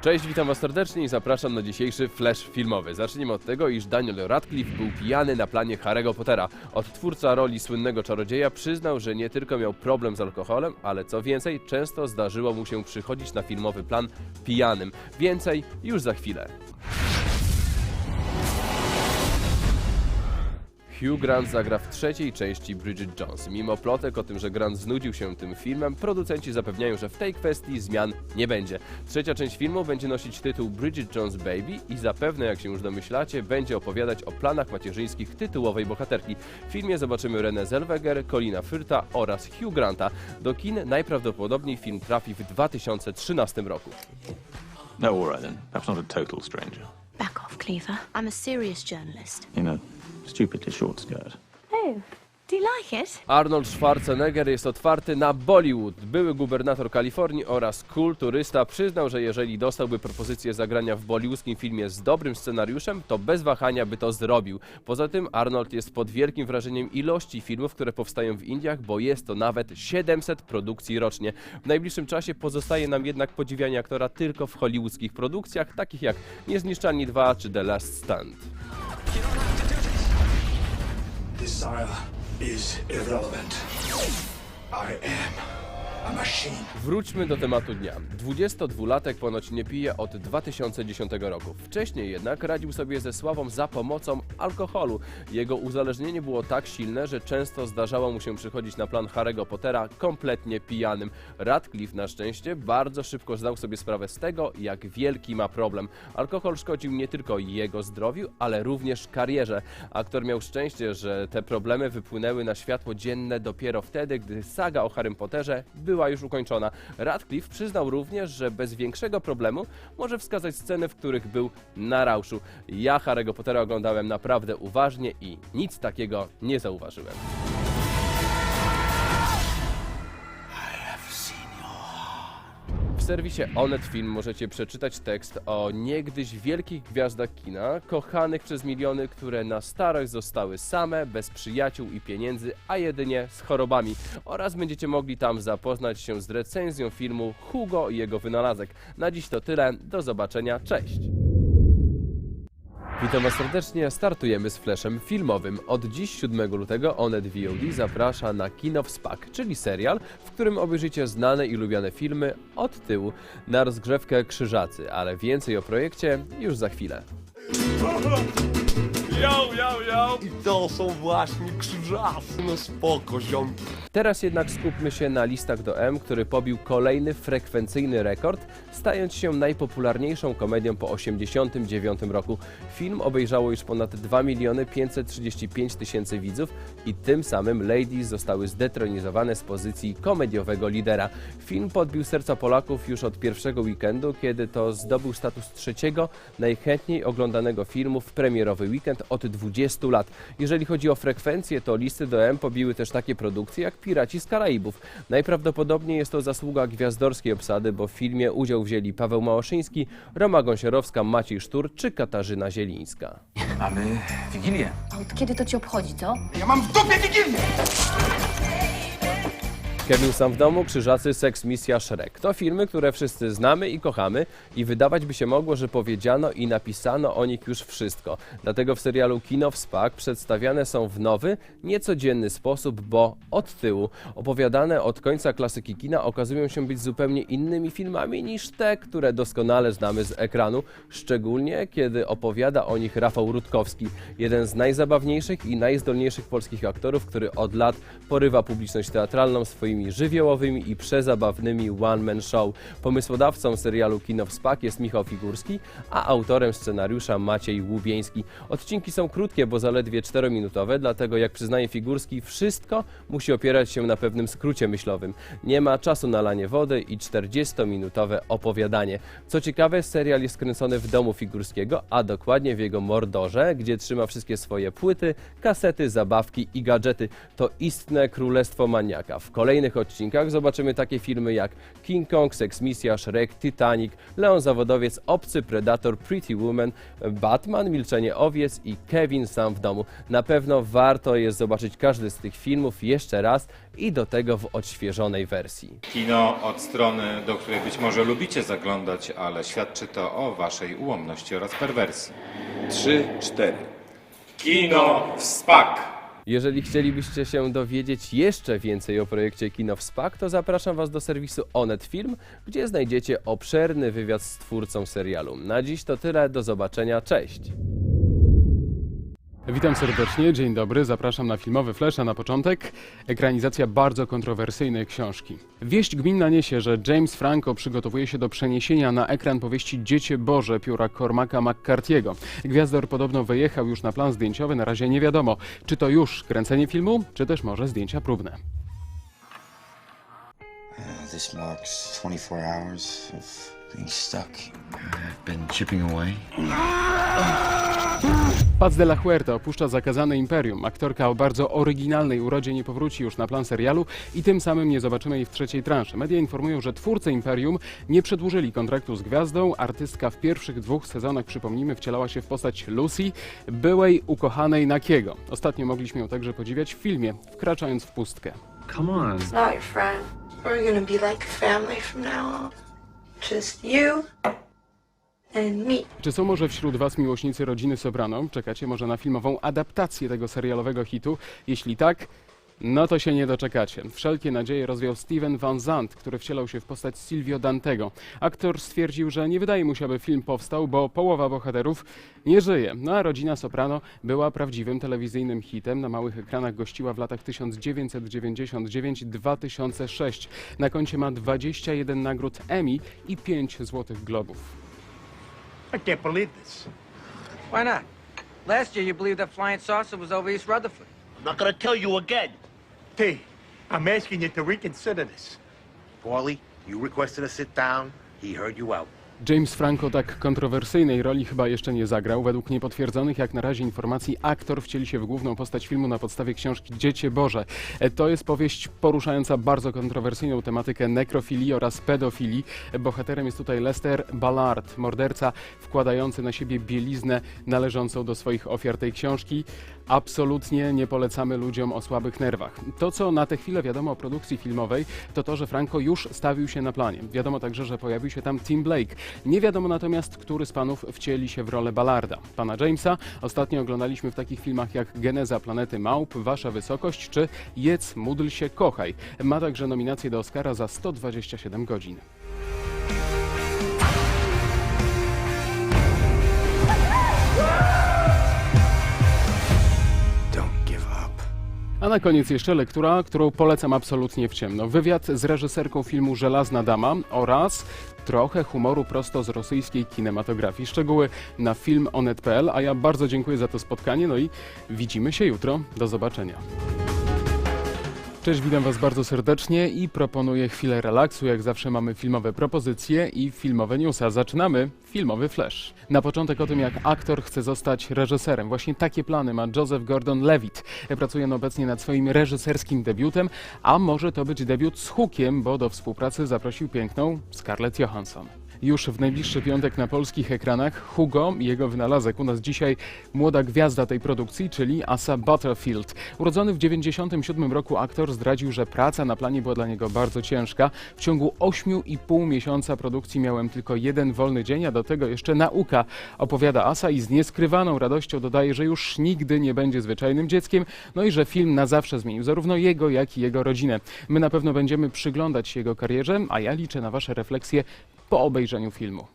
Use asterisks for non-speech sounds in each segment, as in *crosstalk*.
Cześć, witam was serdecznie i zapraszam na dzisiejszy flash filmowy. Zacznijmy od tego, iż Daniel Radcliffe był pijany na planie Harry'ego Pottera. Odtwórca roli słynnego czarodzieja przyznał, że nie tylko miał problem z alkoholem, ale co więcej, często zdarzyło mu się przychodzić na filmowy plan pijanym. Więcej już za chwilę. Hugh Grant zagra w trzeciej części Bridget Jones. Mimo plotek o tym, że Grant znudził się tym filmem, producenci zapewniają, że w tej kwestii zmian nie będzie. Trzecia część filmu będzie nosić tytuł Bridget Jones Baby i zapewne, jak się już domyślacie, będzie opowiadać o planach macierzyńskich tytułowej bohaterki. W filmie zobaczymy Renée Zellweger, Colina Firta oraz Hugh Granta. Do kin najprawdopodobniej film trafi w 2013 roku. No, all right then. Perhaps not a total stranger. Back off, Cleaver. I'm a serious journalist. In a stupidly short skirt. Oh, do you like it? Arnold Schwarzenegger jest otwarty na Bollywood. Były gubernator Kalifornii oraz kulturysta przyznał, że jeżeli dostałby propozycję zagrania w bollywoodzkim filmie z dobrym scenariuszem, to bez wahania by to zrobił. Poza tym Arnold jest pod wielkim wrażeniem ilości filmów, które powstają w Indiach, bo jest to nawet 700 produkcji rocznie. W najbliższym czasie pozostaje nam jednak podziwianie aktora tylko w hollywoodzkich produkcjach, takich jak Niezniszczalni 2 czy The Last Stand. Desire is irrelevant. I am. Wróćmy do tematu dnia. 22-latek ponoć nie pije od 2010 roku. Wcześniej jednak radził sobie ze sławą za pomocą alkoholu. Jego uzależnienie było tak silne, że często zdarzało mu się przychodzić na plan Harry'ego Pottera kompletnie pijanym. Radcliffe na szczęście bardzo szybko zdał sobie sprawę z tego, jak wielki ma problem. Alkohol szkodził nie tylko jego zdrowiu, ale również karierze. Aktor miał szczęście, że te problemy wypłynęły na światło dzienne dopiero wtedy, gdy saga o Harrym Potterze była już ukończona. Radcliffe przyznał również, że bez większego problemu może wskazać sceny, w których był na rauszu. Ja Harry'ego Pottera oglądałem naprawdę uważnie i nic takiego nie zauważyłem. Serwisie Onet Film możecie przeczytać tekst o niegdyś wielkich gwiazdach kina, kochanych przez miliony, które na starość zostały same, bez przyjaciół i pieniędzy, a jedynie z chorobami. Oraz będziecie mogli tam zapoznać się z recenzją filmu Hugo i jego wynalazek. Na dziś to tyle, do zobaczenia, cześć! Witam Was serdecznie, startujemy z flashem filmowym. Od dziś 7 lutego Onet VOD zaprasza na Kino w Spak, czyli serial, w którym obejrzycie znane i lubiane filmy od tyłu na rozgrzewkę Krzyżacy, ale więcej o projekcie już za chwilę. *laughs* Yo, yo, yo! I to są właśnie krzyżasy, no spoko, ziomki. Teraz jednak skupmy się na listach do M, który pobił kolejny frekwencyjny rekord, stając się najpopularniejszą komedią po 1989 roku. Film obejrzało już ponad 2 miliony 535 tysięcy widzów i tym samym Ladies zostały zdetronizowane z pozycji komediowego lidera. Film podbił serca Polaków już od pierwszego weekendu, kiedy to zdobył status trzeciego najchętniej oglądanego filmu w premierowy weekend od 20 lat. Jeżeli chodzi o frekwencję, to listy do M pobiły też takie produkcje jak Piraci z Karaibów. Najprawdopodobniej jest to zasługa gwiazdorskiej obsady, bo w filmie udział wzięli Paweł Małoszyński, Roma Gąsiorowska, Maciej Sztur czy Katarzyna Zielińska. Mamy Wigilię. A od kiedy to ci obchodzi, co? Ja mam w dupie Wigilię! Kevin sam w domu, Krzyżacy, Seks, Misja, Shrek. To filmy, które wszyscy znamy i kochamy i wydawać by się mogło, że powiedziano i napisano o nich już wszystko. Dlatego w serialu Kino w Spak przedstawiane są w nowy, niecodzienny sposób, bo od tyłu. Opowiadane od końca klasyki kina okazują się być zupełnie innymi filmami niż te, które doskonale znamy z ekranu, szczególnie kiedy opowiada o nich Rafał Rutkowski, jeden z najzabawniejszych i najzdolniejszych polskich aktorów, który od lat porywa publiczność teatralną swoimi żywiołowymi i przezabawnymi one-man show. Pomysłodawcą serialu Kino w Spak jest Michał Figurski, a autorem scenariusza Maciej Łubieński. Odcinki są krótkie, bo zaledwie 4-minutowe, dlatego jak przyznaje Figurski, wszystko musi opierać się na pewnym skrócie myślowym. Nie ma czasu na lanie wody i 40-minutowe opowiadanie. Co ciekawe, serial jest kręcony w domu Figurskiego, a dokładnie w jego mordorze, gdzie trzyma wszystkie swoje płyty, kasety, zabawki i gadżety. To istne królestwo maniaka. W kolejnej kolejnych odcinkach zobaczymy takie filmy jak King Kong, Sex Misja, Shrek, Titanic, Leon Zawodowiec, Obcy, Predator, Pretty Woman, Batman, Milczenie Owiec i Kevin Sam w domu. Na pewno warto jest zobaczyć każdy z tych filmów jeszcze raz i do tego w odświeżonej wersji. Kino od strony, do której być może lubicie zaglądać, ale świadczy to o waszej ułomności oraz perwersji. Trzy, cztery. Kino w SPAK! Jeżeli chcielibyście się dowiedzieć jeszcze więcej o projekcie Kino w Spak, to zapraszam Was do serwisu Onet Film, gdzie znajdziecie obszerny wywiad z twórcą serialu. Na dziś to tyle, do zobaczenia, cześć! Witam serdecznie, dzień dobry, zapraszam na filmowy flash, a na początek ekranizacja bardzo kontrowersyjnej książki. Wieść gminna niesie, że James Franco przygotowuje się do przeniesienia na ekran powieści Dziecię Boże pióra Cormaca McCarthy'ego. Gwiazdor podobno wyjechał już na plan zdjęciowy, na razie nie wiadomo, czy to już kręcenie filmu, czy też może zdjęcia próbne. This marks 24 hours of being stuck. I've been chipping away. Paz de la Huerta opuszcza zakazane imperium. Aktorka o bardzo oryginalnej urodzie nie powróci już na plan serialu i tym samym nie zobaczymy jej w trzeciej transzy. Media informują, że twórcy imperium nie przedłużyli kontraktu z gwiazdą. Artystka w pierwszych dwóch sezonach, przypomnijmy, wcielała się w postać Lucy, byłej ukochanej Nakiego. Ostatnio mogliśmy ją także podziwiać w filmie, wkraczając w pustkę. Come on. not your friend. We're gonna be like family from now on. Just you me. Czy są może wśród Was miłośnicy rodziny Sobrano? Czekacie może na filmową adaptację tego serialowego hitu? Jeśli tak, no to się nie doczekacie. Wszelkie nadzieje rozwiał Steven Van Zandt, który wcielał się w postać Silvio Dantego. Aktor stwierdził, że nie wydaje mu się, aby film powstał, bo połowa bohaterów nie żyje. No a rodzina Soprano była prawdziwym telewizyjnym hitem. Na małych ekranach gościła w latach 1999-2006. Na koncie ma 21 nagród Emmy i 5 Złotych Globów. I can't believe this. Why not? Last year you believed that flying saucer was over East Rutherford. I'm not gonna tell you again. T, I'm asking you to reconsider this. Paulie, you requested a sit down. He heard you out. James Franco tak kontrowersyjnej roli chyba jeszcze nie zagrał. Według niepotwierdzonych jak na razie informacji aktor wcieli się w główną postać filmu na podstawie książki Dziecię Boże. E, To jest powieść poruszająca bardzo kontrowersyjną tematykę nekrofilii oraz pedofilii. Bohaterem jest tutaj Lester Ballard, morderca wkładający na siebie bieliznę należącą do swoich ofiar tej książki. Absolutnie nie polecamy ludziom o słabych nerwach. To, co na tę chwilę wiadomo o produkcji filmowej, to to, że Franco już stawił się na planie. Wiadomo także, że pojawił się tam Tim Blake. Nie wiadomo natomiast, który z panów wcieli się w rolę Ballarda. Pana Jamesa ostatnio oglądaliśmy w takich filmach jak Geneza Planety Małp, Wasza Wysokość czy Jedz, módl się, kochaj. Ma także nominację do Oscara za 127 godzin. A na koniec jeszcze lektura, którą polecam absolutnie w ciemno. Wywiad z reżyserką filmu Żelazna Dama oraz trochę humoru prosto z rosyjskiej kinematografii. Szczegóły na filmonet.pl, a ja bardzo dziękuję za to spotkanie, no i widzimy się jutro. Do zobaczenia. Cześć, witam Was bardzo serdecznie i proponuję chwilę relaksu. Jak zawsze mamy filmowe propozycje i filmowe newsa. Zaczynamy filmowy flash. Na początek o tym, jak aktor chce zostać reżyserem. Właśnie takie plany ma Joseph Gordon-Levitt. Pracuje on obecnie nad swoim reżyserskim debiutem, a może to być debiut z Hookiem, bo do współpracy zaprosił piękną Scarlett Johansson. Już w najbliższy piątek na polskich ekranach Hugo jego wynalazek. U nas dzisiaj młoda gwiazda tej produkcji, czyli Asa Butterfield. Urodzony w 1997 roku aktor zdradził, że praca na planie była dla niego bardzo ciężka. W ciągu 8,5 miesiąca produkcji miałem tylko jeden wolny dzień, a do tego jeszcze nauka. Opowiada Asa i z nieskrywaną radością dodaje, że już nigdy nie będzie zwyczajnym dzieckiem, no i że film na zawsze zmienił zarówno jego, jak i jego rodzinę. My na pewno będziemy przyglądać się jego karierze, a ja liczę na Wasze refleksje po obejrzeniu filmu.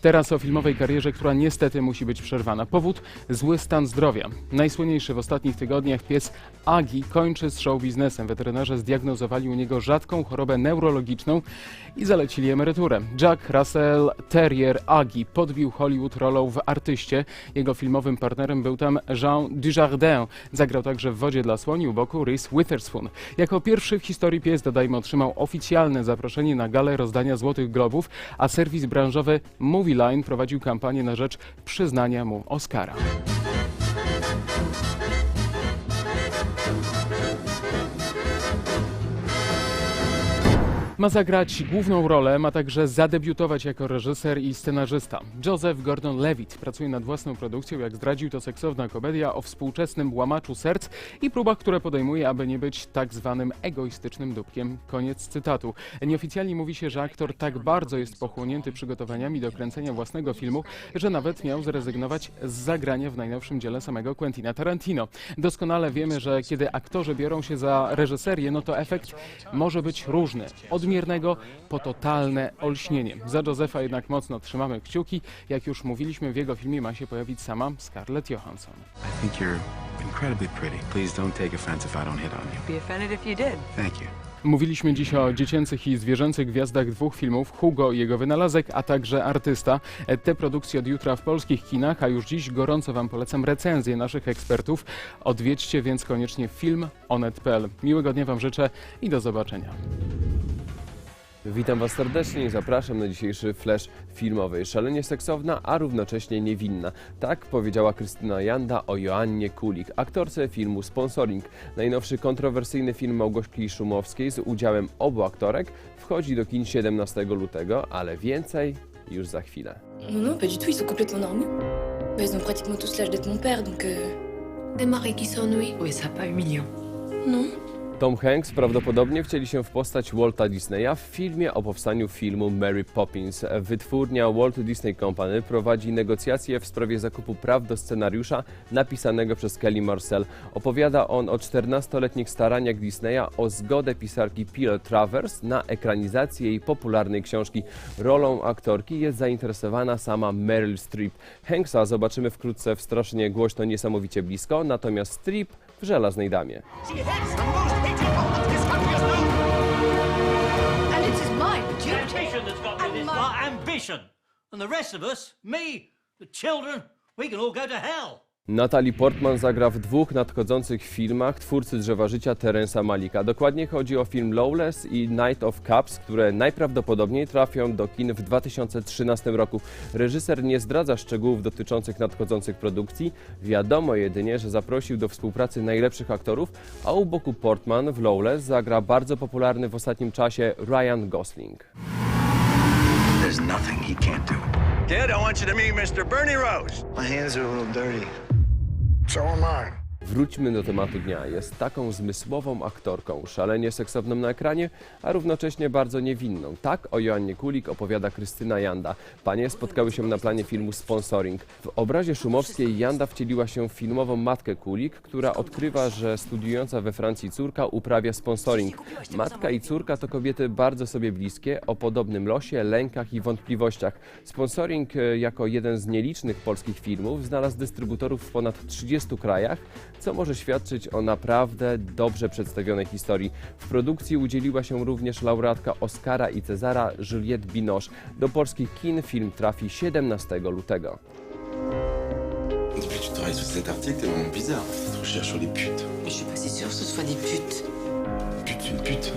Teraz o filmowej karierze, która niestety musi być przerwana. Powód zły stan zdrowia. Najsłynniejszy w ostatnich tygodniach pies Agi kończy z show biznesem. Weterynarze zdiagnozowali u niego rzadką chorobę neurologiczną i zalecili emeryturę. Jack Russell Terrier Agi podbił Hollywood rolą w Artyście. Jego filmowym partnerem był tam Jean Dujardin. Zagrał także w Wodzie dla słoni u boku Reese Witherspoon. Jako pierwszy w historii pies, dodajmy, otrzymał oficjalne zaproszenie na galę rozdania Złotych Globów, a serwis branżowy mówi Movie Line prowadził kampanię na rzecz przyznania mu Oscara. Ma zagrać główną rolę, ma także zadebiutować jako reżyser i scenarzysta. Joseph Gordon-Levitt pracuje nad własną produkcją, jak zdradził to seksowna komedia o współczesnym łamaczu serc i próbach, które podejmuje, aby nie być tak zwanym egoistycznym dupkiem. Koniec cytatu. Nieoficjalnie mówi się, że aktor tak bardzo jest pochłonięty przygotowaniami do kręcenia własnego filmu, że nawet miał zrezygnować z zagrania w najnowszym dziele samego Quentina Tarantino. Doskonale wiemy, że kiedy aktorzy biorą się za reżyserię, no to efekt może być różny. Od nadmiernego po totalne olśnienie. Za Josefa jednak mocno trzymamy kciuki. Jak już mówiliśmy, w jego filmie ma się pojawić sama Scarlett Johansson. I think you're incredibly pretty. Please don't take offense if I don't hit on you. Be offended if you did. Thank you. Mówiliśmy dziś o dziecięcych i zwierzęcych gwiazdach dwóch filmów Hugo i jego wynalazek, a także Artysta. E, Te produkcje od jutra w polskich kinach, a już dziś gorąco Wam polecam recenzję naszych ekspertów. Odwiedźcie więc koniecznie film onet.pl. Miłego dnia Wam życzę i do zobaczenia. Witam Was serdecznie i zapraszam na dzisiejszy flash filmowy. Szalenie seksowna, a równocześnie niewinna. Tak powiedziała Krystyna Janda o Joannie Kulik, aktorce filmu Sponsoring. Najnowszy kontrowersyjny film Małgorzki Szumowskiej z udziałem obu aktorek wchodzi do kin 17 lutego, ale więcej już za chwilę. Non, non, pas du tout, ils sont complètement normaux. Bah, ils ont pratiquement tous l'âge d'être mon père, donc... Euh... Des maris qui s'ennuient. Oui, ça pas humiliant. Non. Tom Hanks prawdopodobnie wcieli się w postać Walta Disneya w filmie o powstaniu filmu Mary Poppins. Wytwórnia Walt Disney Company prowadzi negocjacje w sprawie zakupu praw do scenariusza napisanego przez Kelly Marcel. Opowiada on o 14-letnich staraniach Disneya o zgodę pisarki Pearl Travers na ekranizację jej popularnej książki. Rolą aktorki jest zainteresowana sama Meryl Streep. Hanksa zobaczymy wkrótce w strasznie głośno, niesamowicie blisko, natomiast Streep w żelaznej damie. And it is my duty. Ambition that's got me And this my- far. Ambition. And the rest of us, me, the children, we can all go to hell. Natalie Portman zagra w dwóch nadchodzących filmach twórcy Drzewa Życia Terensa Malika. Dokładnie chodzi o film Lawless i Night of Cups, które najprawdopodobniej trafią do kin w 2013 roku. Reżyser nie zdradza szczegółów dotyczących nadchodzących produkcji. Wiadomo jedynie, że zaprosił do współpracy najlepszych aktorów, a u boku Portman w Lawless zagra bardzo popularny w ostatnim czasie Ryan Gosling. There's nothing he can't do. Kid, I want you to meet Mr. Bernie Rose. My hands are a little dirty. So am I. Wróćmy do tematu dnia. Jest taką zmysłową aktorką, szalenie seksowną na ekranie, a równocześnie bardzo niewinną. Tak o Joannie Kulik opowiada Krystyna Janda. Panie spotkały się na planie filmu Sponsoring. W obrazie Szumowskiej Janda wcieliła się w filmową matkę Kulik, która odkrywa, że studiująca we Francji córka uprawia sponsoring. Matka i córka to kobiety bardzo sobie bliskie, o podobnym losie, lękach i wątpliwościach. Sponsoring e, jako jeden z nielicznych polskich filmów znalazł dystrybutorów w ponad 30 krajach, co może świadczyć o naprawdę dobrze przedstawionej historii. W produkcji udzieliła się również laureatka Oscara i Cezara Juliette Binoche. Do polskich kin film trafi 17 lutego. Depuis que tu travailles sur cet article, t'es vraiment bizarre. Tu te recherches sur les putes. Je suis pas si sûre que ce soit des putes. Pute, une pute.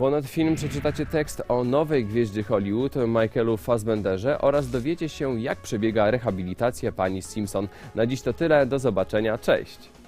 Onet Film przeczytacie tekst o nowej gwieździe Hollywood, Michaelu Fassbenderze oraz dowiecie się, jak przebiega rehabilitacja pani Simpson. Na dziś to tyle, do zobaczenia, cześć!